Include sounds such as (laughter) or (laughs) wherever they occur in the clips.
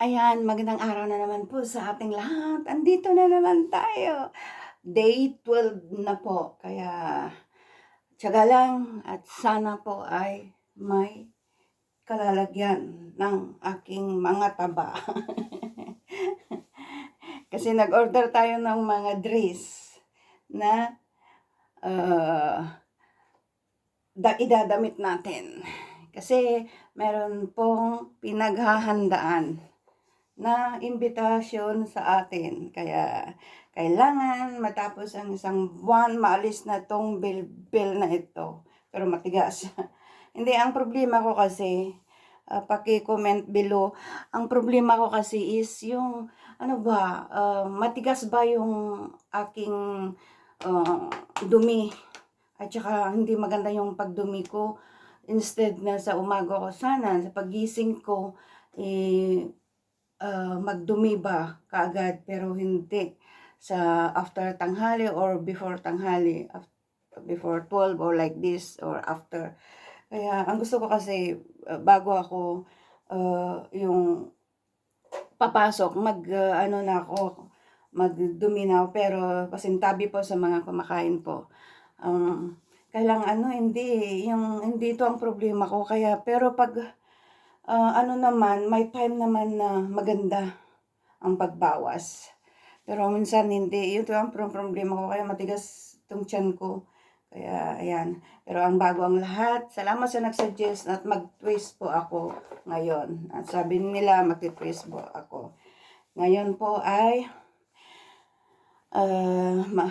Ayan, magandang araw na naman po sa ating lahat. Andito na naman tayo. Day 12 na po. Kaya, tiyaga lang at sana po ay may kalalagyan ng aking mga taba. (laughs) Kasi nag-order tayo ng mga dress na uh, da idadamit natin. Kasi meron pong pinaghahandaan na imbitasyon sa atin. Kaya kailangan matapos ang isang buwan, maalis na tong bill-bill na ito. Pero matigas. (laughs) Hindi, ang problema ko kasi, uh, paki-comment below, ang problema ko kasi is yung, ano ba, uh, matigas ba yung aking uh, dumi. At saka hindi maganda yung pagdumi ko. Instead na sa umaga ko sana, sa pagising ko, eh, uh, magdumi ba kaagad pero hindi sa after tanghali or before tanghali before 12 or like this or after. Kaya ang gusto ko kasi uh, bago ako uh, yung papasok mag uh, ano na ako magdumi na pero pasintabi po sa mga kumakain po. Um, kailang ano hindi yung hindi ito ang problema ko. Kaya pero pag uh, ano naman, may time naman na maganda ang pagbawas. Pero minsan hindi. Yun to ang pro- problema ko. Kaya matigas itong tiyan ko. Kaya, ayan. Pero ang bago ang lahat. Salamat sa nagsuggest at mag-twist po ako ngayon. At sabi nila, mag-twist po ako. Ngayon po ay uh, 7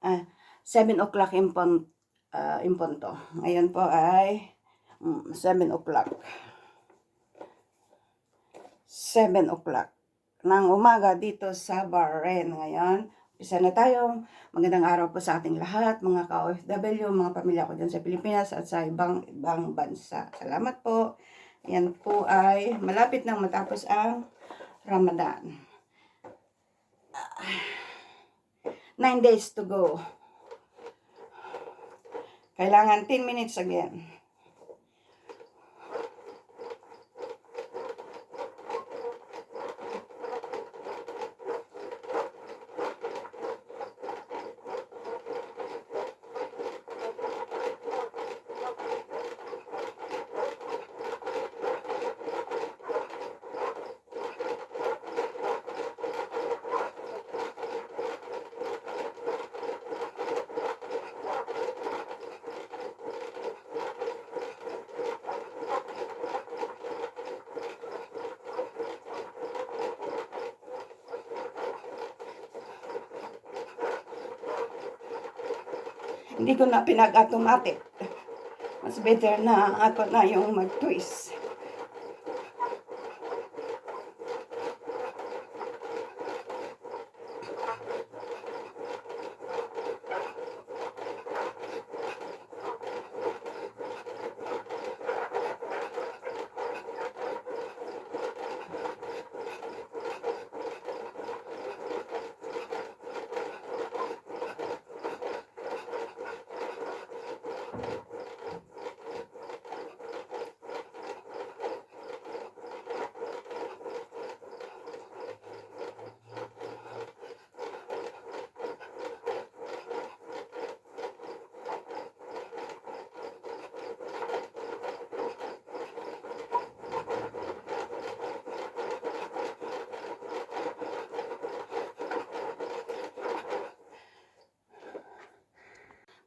uh, 7 o'clock in, pon, uh, in punto. Ngayon po ay 7 o'clock. 7 o'clock ng umaga dito sa Bahrain ngayon. Isa na tayo. Magandang araw po sa ating lahat, mga ka-OFW, mga pamilya ko dyan sa Pilipinas at sa ibang ibang bansa. Salamat po. Yan po ay malapit nang matapos ang Ramadan. 9 days to go. Kailangan 10 minutes again. Hindi ko na pinag-automatic. Mas better na ako na yung mag-twist.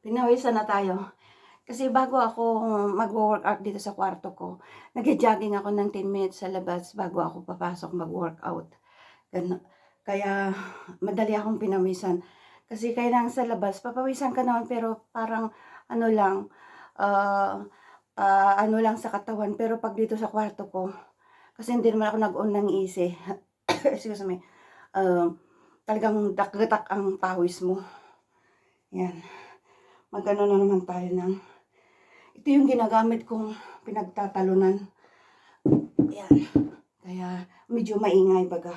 Pinawisan na tayo. Kasi bago ako mag-workout dito sa kwarto ko, nag-jogging ako ng 10 minutes sa labas bago ako papasok mag-workout. Kaya madali akong pinawisan. Kasi kailangan sa labas, papawisan ka naman pero parang ano lang, uh, uh, ano lang sa katawan. Pero pag dito sa kwarto ko, kasi hindi naman ako nag-on ng easy. (coughs) Excuse me. Uh, talagang dakgatak ang pawis mo. Yan magano na naman tayo ng ito yung ginagamit kong pinagtatalunan. Yan kaya medyo maingay baga